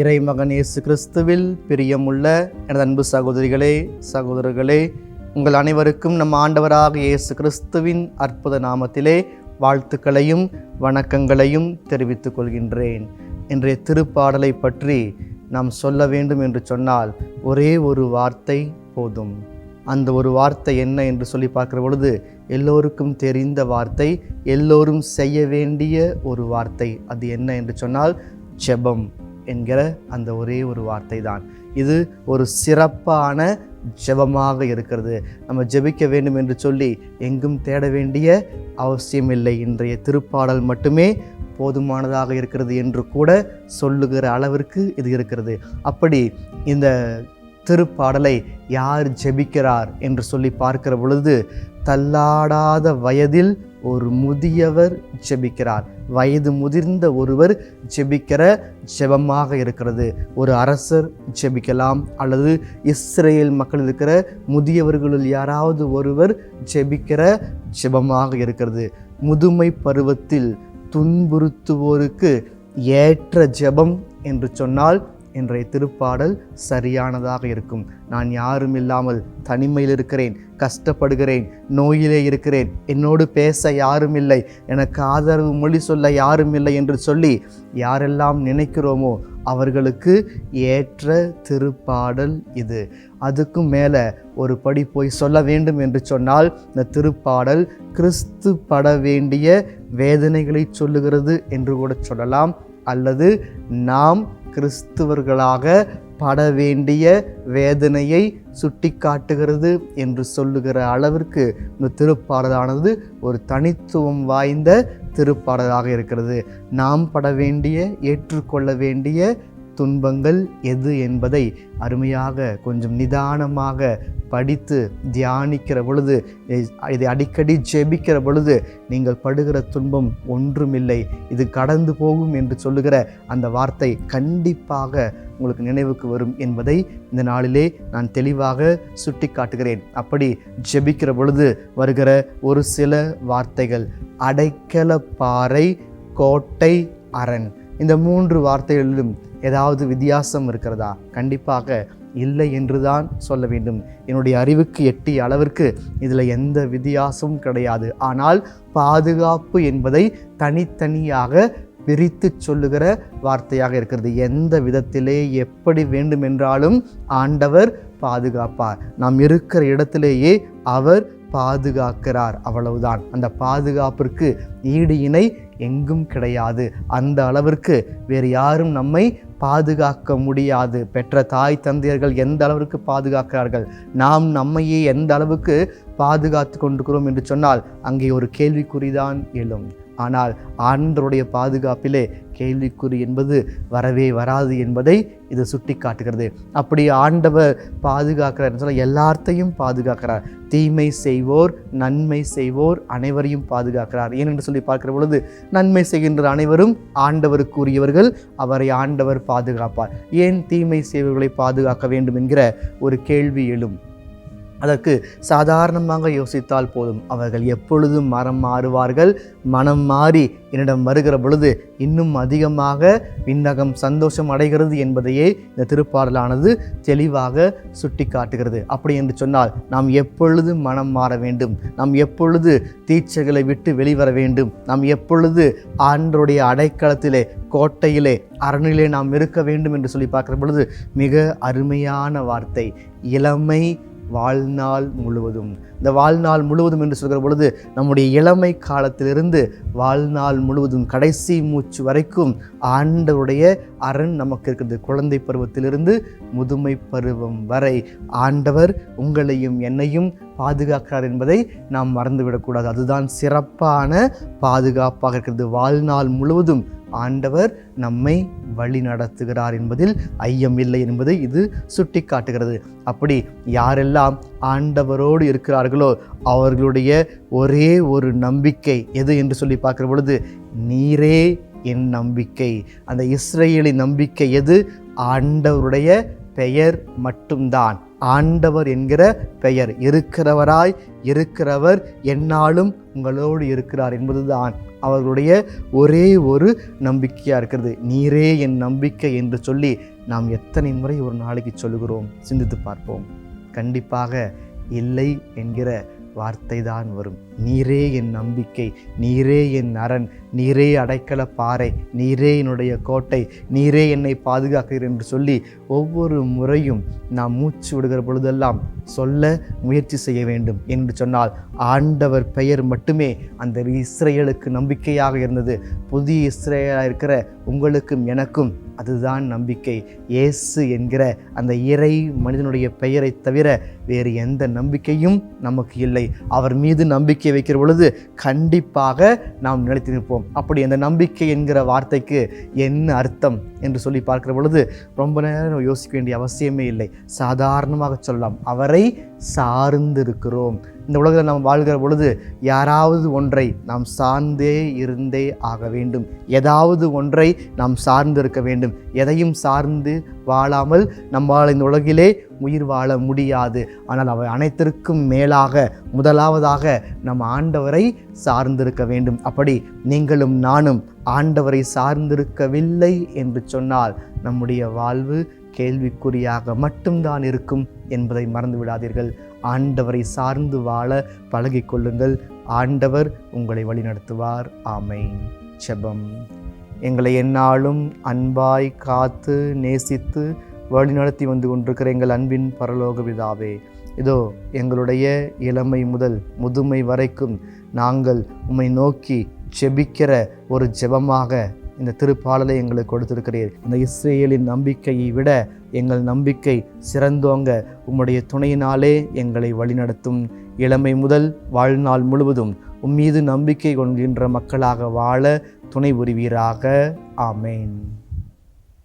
இறைமகன் இயேசு கிறிஸ்துவில் பிரியமுள்ள எனது அன்பு சகோதரிகளே சகோதரர்களே உங்கள் அனைவருக்கும் நம் ஆண்டவராக இயேசு கிறிஸ்துவின் அற்புத நாமத்திலே வாழ்த்துக்களையும் வணக்கங்களையும் தெரிவித்துக் கொள்கின்றேன். இன்றைய திருப்பாடலை பற்றி நாம் சொல்ல வேண்டும் என்று சொன்னால் ஒரே ஒரு வார்த்தை போதும். அந்த ஒரு வார்த்தை என்ன என்று சொல்லி பார்க்கிற பொழுது எல்லோருக்கும் தெரிந்த வார்த்தை எல்லோரும் செய்ய வேண்டிய ஒரு வார்த்தை. அது என்ன என்று சொன்னால் ஜெபம். என்கிற அந்த ஒரே ஒரு வார்த்தை தான் இது ஒரு சிறப்பான ஜெபமாக இருக்கிறது. நம்ம ஜெபிக்க வேண்டும் என்று சொல்லி எங்கும் தேட வேண்டிய அவசியமில்லை இன்றைய திருப்பாடல் மட்டுமே போதுமானதாக இருக்கிறது என்று கூட சொல்லுகிற அளவிற்கு இது இருக்கிறது. அப்படி இந்த திருப்பாடலை யார் ஜெபிக்கிறார் என்று சொல்லி பார்க்கிற பொழுது தள்ளாடாத வயதில் ஒரு முதியவர் ஜெபிக்கிறார். வயது முதிர்ந்த ஒருவர் ஜெபிக்கிற ஜெபமாக இருக்கிறது. ஒரு அரசர் ஜெபிக்கலாம் அல்லது இஸ்ரேல் மக்கள் இருக்கிற முதியவர்களில் யாராவது ஒருவர் ஜெபிக்கிற ஜெபமாக இருக்கிறது. முதுமை பருவத்தில் துன்புறுத்துவோருக்கு ஏற்ற ஜெபம் என்று சொன்னால் இன்றைய திருப்பாடல் சரியானதாக இருக்கும். நான் யாரும் இல்லாமல் தனிமையில் இருக்கிறேன் கஷ்டப்படுகிறேன் நோயிலே இருக்கிறேன். என்னோடு பேச யாரும் இல்லை எனக்கு ஆதரவு மொழி சொல்ல யாரும் இல்லை என்று சொல்லி யாரெல்லாம் நினைக்கிறோமோ அவர்களுக்கு ஏற்ற திருப்பாடல் இது. அதுக்கும் மேலே ஒரு படி போய் சொல்ல வேண்டும் என்று சொன்னால் இந்த திருப்பாடல் கிறிஸ்து பட வேண்டிய வேதனைகளை சொல்லுகிறது என்று கூட சொல்லலாம். அல்லது நாம் கிறிஸ்துவர்களாக பட வேண்டிய வேதனையை சுட்டி காட்டுகிறது என்று சொல்லுகிற அளவிற்கு இந்த திருப்பாடலானது ஒரு தனித்துவம் வாய்ந்த திருப்பாடலாக இருக்கிறது. நாம் பட வேண்டிய ஏற்றுக்கொள்ள வேண்டிய துன்பங்கள் எது என்பதை அருமையாக கொஞ்சம் நிதானமாக படித்து தியானிக்கிற பொழுது இதை அடிக்கடி ஜெபிக்கிற பொழுது நீங்கள் படுகிற துன்பம் ஒன்றுமில்லை. இது கடந்து போகும் என்று சொல்லுகிற அந்த வார்த்தை கண்டிப்பாக உங்களுக்கு நினைவுக்கு வரும் என்பதை இந்த நாளிலே நான் தெளிவாக சுட்டி காட்டுகிறேன் அப்படி ஜெபிக்கிற பொழுது வருகிற ஒரு சில வார்த்தைகள். அடைக்கல பாறை கோட்டை அரண். இந்த மூன்று வார்த்தைகளிலும் ஏதாவது வித்தியாசம் இருக்கிறதா? கண்டிப்பாக இல்லை என்றுதான் சொல்ல வேண்டும். என்னுடைய அறிவுக்கு எட்டிய அளவிற்கு இதில் எந்த வித்தியாசமும் கிடையாது. ஆனால் பாதுகாப்பு என்பதை தனித்தனியாக பிரித்து சொல்லுகிற வார்த்தையாக இருக்கிறது. எந்த விதத்திலே எப்படி வேண்டுமென்றாலும் ஆண்டவர் பாதுகாப்பார். நாம் இருக்கிற இடத்திலேயே அவர் பாதுகாக்கிறார். அவ்வளவுதான். அந்த பாதுகாப்பிற்கு ஈடு இணை எங்கும் கிடையாது. அந்த அளவிற்கு வேறு யாரும் நம்மை பாதுகாக்க முடியாது. பெற்ற தாய் தந்தையர்கள் எந்த அளவிற்கு பாதுகாக்கிறார்கள்? நாம் நம்மையே எந்த அளவுக்கு பாதுகாத்து கொண்டிருக்கிறோம் என்று சொன்னால் அங்கே ஒரு கேள்விக்குறிதான் எழும். ஆனால் ஆண்டருடைய பாதுகாப்பிலே கேள்விக்குறி என்பது வரவே வராது என்பதை இது சுட்டி காட்டுகிறது அப்படி ஆண்டவர் பாதுகாக்கிறார் சொல்ல எல்லாத்தையும் பாதுகாக்கிறார். தீமை செய்வோர் நன்மை செய்வோர் அனைவரையும் பாதுகாக்கிறார். ஏனென்று சொல்லி பார்க்கிற பொழுது நன்மை செய்கின்ற அனைவரும் ஆண்டவருக்குரியவர்கள் அவரை ஆண்டவர் பாதுகாப்பார். ஏன் தீமை செய்வர்களை பாதுகாக்க வேண்டும் என்கிற ஒரு கேள்வி எழும். அதற்கு சாதாரணமாக யோசித்தால் போதும். அவர்கள் எப்பொழுதும் மரம் மாறுவார்கள். மனம் மாறி என்னிடம் வருகிற பொழுது இன்னும் அதிகமாக விண்ணகம் சந்தோஷம் அடைகிறது என்பதையே இந்த திருப்பாடலானது தெளிவாக சுட்டி காட்டுகிறது அப்படி என்று சொன்னால் நாம் எப்பொழுது மனம் மாற வேண்டும்? நாம் எப்பொழுது தீட்சைகளை விட்டு வெளிவர வேண்டும்? நாம் எப்பொழுது ஆண்டருடைய அடைக்கலத்திலே கோட்டையிலே அரணிலே நாம் இருக்க வேண்டும் என்று சொல்லி பார்க்கிற பொழுது மிக அருமையான வார்த்தை. இளமை வாழ்நாள் முழுவதும். இந்த வாழ்நாள் முழுவதும் என்று சொல்கிற பொழுது நம்முடைய இளமை காலத்திலிருந்து வாழ்நாள் முழுவதும் கடைசி மூச்சு வரைக்கும் ஆண்டவருடைய அரண் நமக்கு இருக்கிறது. குழந்தை பருவத்திலிருந்து முதுமை பருவம் வரை ஆண்டவர் உங்களையும் என்னையும் பாதுகாக்கிறார் என்பதை நாம் மறந்துவிடக்கூடாது. அதுதான் சிறப்பான பாதுகாப்பாக இருக்கிறது. வாழ்நாள் முழுவதும் ஆண்டவர் நம்மை வழி நடத்துகிறார் என்பதில் ஐயம் இல்லை என்பதை இது சுட்டி காட்டுகிறது அப்படி யாரெல்லாம் ஆண்டவரோடு இருக்கிறார்களோ அவர்களுடைய ஒரே ஒரு நம்பிக்கை எது என்று சொல்லி பார்க்குற பொழுது நீரே என் நம்பிக்கை. அந்த இஸ்ரேலின் நம்பிக்கை எது? ஆண்டவருடைய பெயர் மட்டும்தான். ஆண்டவர் என்கிற பெயர் இருக்கிறவராய் இருக்கிறவர் என்னாலும் உங்களோடு இருக்கிறார் என்பதுதான். அவர்களுடைய ஒரே ஒரு நம்பிக்கையாக இருக்கிறது. நீரே என் நம்பிக்கை என்று சொல்லி நாம் எத்தனை முறை ஒரு நாளைக்கு சொல்லுகிறோம் சிந்தித்து பார்ப்போம். கண்டிப்பாக இல்லை என்கிற வார்த்தை தான் வரும். நீரே என் நம்பிக்கை நீரே என் அரண் நீரே அடைக்கல பாறை நீரே என்னுடைய கோட்டை நீரே என்னை பாதுகாக்கிறீர் என்று சொல்லி ஒவ்வொரு முறையும் நாம் மூச்சு விடுகிற பொழுதெல்லாம் சொல்ல முயற்சி செய்ய வேண்டும் என்று சொன்னால் ஆண்டவர் பெயர் மட்டுமே அந்த இஸ்ரேலுக்கு நம்பிக்கையாக இருந்தது. புதிய இஸ்ரேலாக இருக்கிற உங்களுக்கும் எனக்கும் அதுதான் நம்பிக்கை. இயேசு என்கிற அந்த இறை மனிதனுடைய பெயரை தவிர வேறு எந்த நம்பிக்கையும் நமக்கு இல்லை. அவர் மீது நம்பிக்கை வைக்கிற பொழுது கண்டிப்பாக நாம் நிலைத்து நிற்போம். அப்படி அந்த நம்பிக்கை என்கிற வார்த்தைக்கு என்ன அர்த்தம் என்று சொல்லி பார்க்கிற பொழுது ரொம்ப நேரம் யோசிக்க வேண்டிய அவசியமே இல்லை. சாதாரணமாக சொல்லலாம். அவரை சார்ந்து இருக்கிறோம் இந்த உலகத்தில் நாம் வாழ்கிற பொழுது யாராவது ஒன்றை நாம் சார்ந்தே இருந்தே ஆக வேண்டும். ஏதாவது ஒன்றை நாம் சார்ந்து இருக்க வேண்டும். எதையும் சார்ந்து வாழாமல் நம்மால் இந்த உலகிலே உயிர் வாழ முடியாது. ஆனால் அவை அனைத்திற்கும் மேலாக முதலாவதாக நம் ஆண்டவரை சார்ந்திருக்க வேண்டும். அப்படி நீங்களும் நானும் ஆண்டவரை சார்ந்திருக்கவில்லை என்று சொன்னால் நம்முடைய வாழ்வு கேள்விக்குறியாக மட்டும்தான் இருக்கும் என்பதை மறந்து விடாதீர்கள் ஆண்டவரை சார்ந்து வாழ பழகிக்கொள்ளுங்கள் ஆண்டவர் உங்களை வழிநடத்துவார். ஆமை செபம் எங்களை எந்நாளும் அன்பாய் காத்து நேசித்து வழிநடத்தி வந்து கொண்டிருக்கிற எங்கள் அன்பின் பரலோக விதாவே இதோ எங்களுடைய இளமை முதல் முதுமை வரைக்கும் நாங்கள் உம்மை நோக்கி ஜெபிக்கிற ஒரு ஜெபமாக இந்த திருப்பாடலை எங்களுக்கு கொடுத்திருக்கிறீர். அந்த இஸ்ரேலின் நம்பிக்கையை விட எங்கள் நம்பிக்கை சிறந்தோங்க உம்முடைய துணையினாலே எங்களை வழிநடத்தும். இளமை முதல் வாழ்நாள் முழுவதும் உம்மீது நம்பிக்கை கொள்கின்ற மக்களாக வாழ துணை புரிவீராக. ஆமேன்.